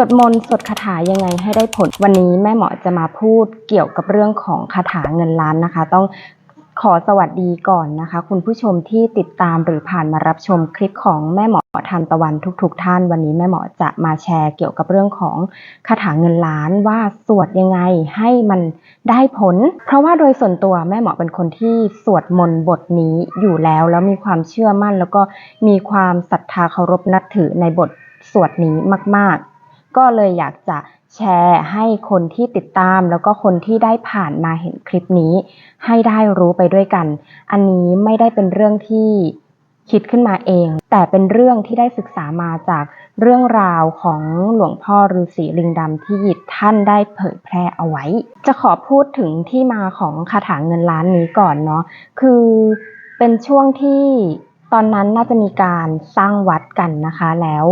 วดมนต์สวดคาถายังไงให้ได้ผล วันนี้แม่หมอจะมาพูดเกี่ยวกับเรื่องของคาถาเงินล้านนะคะ ต้องขอสวัสดีก่อนนะคะ คุณผู้ชมที่ติดตามหรือผ่านมารับชมคลิปของแม่หมอทานตะวันทุกๆทท่าน วันนี้แม่หมอจะมาแชร์เกี่ยวกับเรื่องของคาถาเงินล้านว่าสวดยังไงให้มันได้ผล เพราะว่าโดยส่วนตัวแม่หมอเป็นคนที่สวดมนต์บทนี้อยู่แล้วแล้วมีความเชื่อมั่น แล้วก็มีความศรัทธาเคารพนับถือในบทสวดนี้มาก ๆ ก็เลยอยากจะแชร์ให้คนที่ติดตาม แล้วก็คนที่ได้ผ่านมาเห็นคลิปนี้ ให้ได้รู้ไปด้วยกัน อันนี้ไม่ได้เป็นเรื่องที่คิดขึ้นมาเอง แต่เป็นเรื่องที่ได้ศึกษามาจากเรื่องราวของหลวงพ่อฤาษีลิงดำที่ท่านได้เผยแพร่เอาไว้ จะขอพูดถึงที่มาของคาถาเงินล้านนี้ก่อนเนาะคือเป็นช่วงที่ ตอนนั้นน่าจะมีการสร้างวัดกันนะคะ แล้ว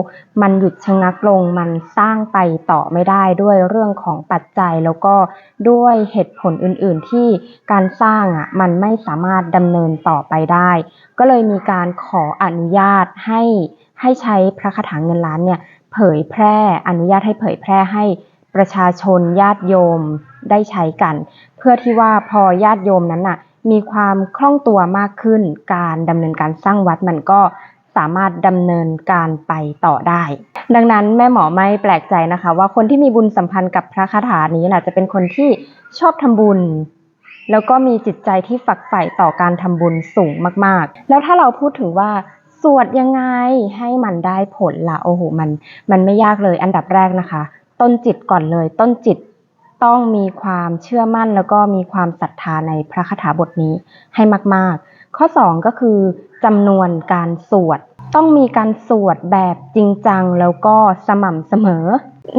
มันหยุดชะงักลงมันสร้างไปต่อไม่ได้ด้วยเรื่องของปัจจัยแล้วก็ด้วยเหตุผลอื่นๆที่การสร้างอะมันไม่สามารถดำเนินต่อไปได้ ก็เลยมีการขออนุญาตให้ให้ใช้พระคาถาเงินล้านเนี่ยเผยแพร่อนุญาตให้เผยแพร่ให้ประชาชนญาติโยมได้ใช้กัน เพื่อที่ว่าพอญาติโยมนั้นน่ะ มีความคล่องตัวมากขึ้น การดำเนินการสร้างวัดมันก็สามารถดำเนินการไปต่อได้ ดังนั้นแม่หมอไม่แปลกใจนะคะ ว่าคนที่มีบุญสัมพันธ์กับพระคาถานี้แหละจะเป็นคนที่ชอบทำบุญ แล้วก็มีจิตใจที่ฝักใฝ่ต่อการทำบุญสูงมากๆ แล้วถ้าเราพูดถึงว่าสวดยังไงให้มันได้ผลละโอ้โหมันมันไม่ยากเลยอันดับแรกนะคะ ต้นจิตก่อนเลย ต้นจิต ต้องมีความเชื่อมั่นแล้วก็มีความศรัทธาในพระคาถาบทนี้ให้มาก ๆ ข้อ 2 ก็คือจำนวนการสวด ต้องมีการสวดแบบจริงจังแล้วก็สม่ำเสมอ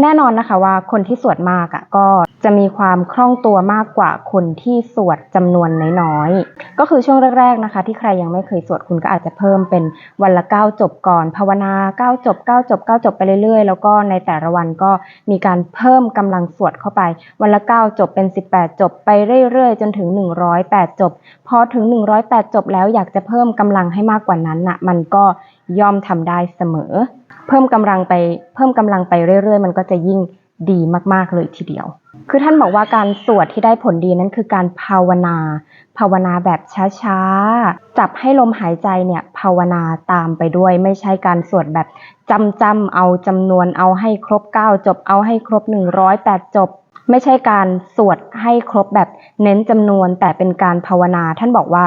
แน่นอนนะคะว่าคนที่สวดมากอะก็จะมีความคล่องตัวมากกว่าคนที่สวดจำนวนน้อยๆ ก็คือช่วงแรกๆนะคะ ที่ใครยังไม่เคยสวดคุณก็อาจจะเพิ่มเป็นวันละ 9 จบก่อน ภาวนา 9 จบ 9 จบ 9 จบไปเรื่อยๆ แล้วก็ในแต่ละวันก็มีการเพิ่มกำลังสวดเข้าไป วันละ 9 จบเป็น 18 จบไปเรื่อยๆ จนถึง 108 จบ พอถึง 108 จบแล้วอยากจะเพิ่มกำลังให้มากกว่านั้นน่ะมันก็ย่อมทำได้เสมอ เพิ่มกำลังไป เพิ่มกำลังไปเรื่อยๆ มันก็จะยิ่งดีมากๆเลยทีเดียว คือท่านบอกว่าการสวดที่ได้ผลดีนั้นคือการภาวนา ภาวนาแบบช้าๆ จับให้ลมหายใจเนี่ยภาวนาตามไปด้วย ไม่ใช่การสวดแบบจำจำเอาจำนวนเอาให้ครบ 9 จบเอาให้ครบ 108 จบ ไม่ใช่การสวดให้ครบแบบเน้นจำนวน แต่เป็นการภาวนา ท่านบอกว่า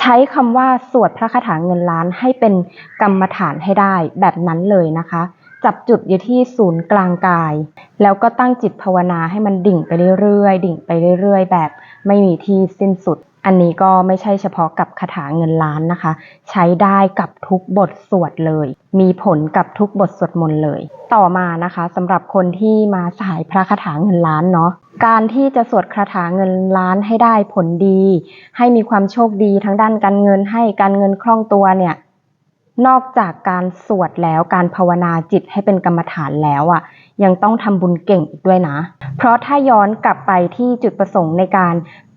ใช้คำว่าสวดพระคาถาเงินล้านให้เป็นกรรมฐานให้ได้แบบนั้นเลยนะคะ จับจุดอยู่ที่ศูนย์กลางกาย แล้วก็ตั้งจิตภาวนาให้มันดิ่งไปเรื่อยๆ ดิ่งไปเรื่อยๆ แบบไม่มีที่สิ้นสุด อันนี้ก็ไม่ใช่เฉพาะกับคาถาเงินล้านนะคะ ใช้ได้กับทุกบทสวดเลย มีผลกับทุกบทสวดมนต์เลย ต่อมานะคะสำหรับคนที่มาสายพระคาถาเงินล้านเนาะการที่จะสวดคาถาเงินล้านให้ได้ผลดี ให้มีความโชคดีทั้งด้านการเงินให้การเงินคล่องตัวเนี่ยนอกจากการสวดแล้วการภาวนาจิตให้เป็นกรรมฐานแล้วอะ ยังต้องทำบุญเก่งอีกด้วยนะ เพราะถ้าย้อนกลับไปที่จุดประสงค์ในการ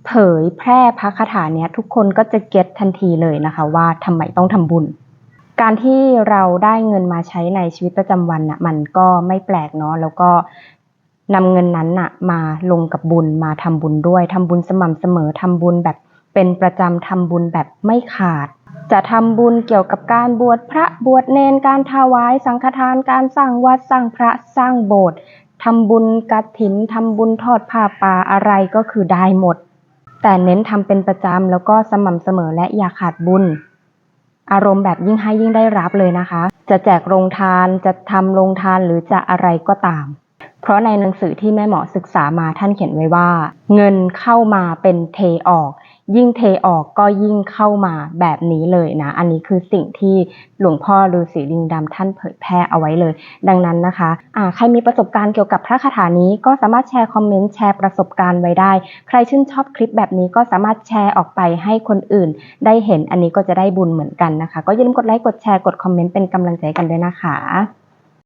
เผยแพร่พระคาถาเนี้ยทุกคนก็จะเก็ตทันทีเลยนะคะว่าทำไมต้องทำบุญ การที่เราได้เงินมาใช้ในชีวิตประจำวันน่ะมันก็ไม่แปลกเนาะแล้วก็นำเงินนั้นน่ะมาลงกับบุญมาทำบุญด้วยทำบุญสม่ำเสมอทำบุญแบบเป็นประจำทำบุญแบบไม่ขาด จะทำบุญเกี่ยวกับการบวชพระบวชเนนการถวายสังฆทานการสร้างวัดสร้างพระสร้างโบสถ์ทำบุญกฐินทำบุญทอดผ้าป่าอะไรก็คือได้หมด แต่เน้นทำเป็นประจำแล้วก็สม่ำเสมอและอย่าขาดบุญ อารมณ์แบบยิ่งให้ยิ่งได้รับเลยนะคะ จะแจกโรงทานจะทำโรงทานหรือจะอะไรก็ตาม เพราะในหนังสือที่แม่หมอศึกษามาท่านเขียนไว้ว่า เงินเข้ามาเป็นเทออก ยิ่งเทออกก็ยิ่งเข้ามาแบบนี้เลยนะ อันนี้คือสิ่งที่หลวงพ่อฤาษีลิงดำท่านเผยแพร่เอาไว้เลย ดังนั้นนะคะอ่าใครมีประสบการณ์เกี่ยวกับพระคาถานี้ก็สามารถแชร์คอมเมนต์แชร์ประสบการณ์ไว้ได้ ใครชื่นชอบคลิปแบบนี้ก็สามารถแชร์ออกไปให้คนอื่น ได้เห็นอันนี้ก็จะได้บุญเหมือนกันนะคะ ก็อย่าลืมกดไลค์กดแชร์กดคอมเมนต์เป็นกำลังใจกันด้วยนะคะ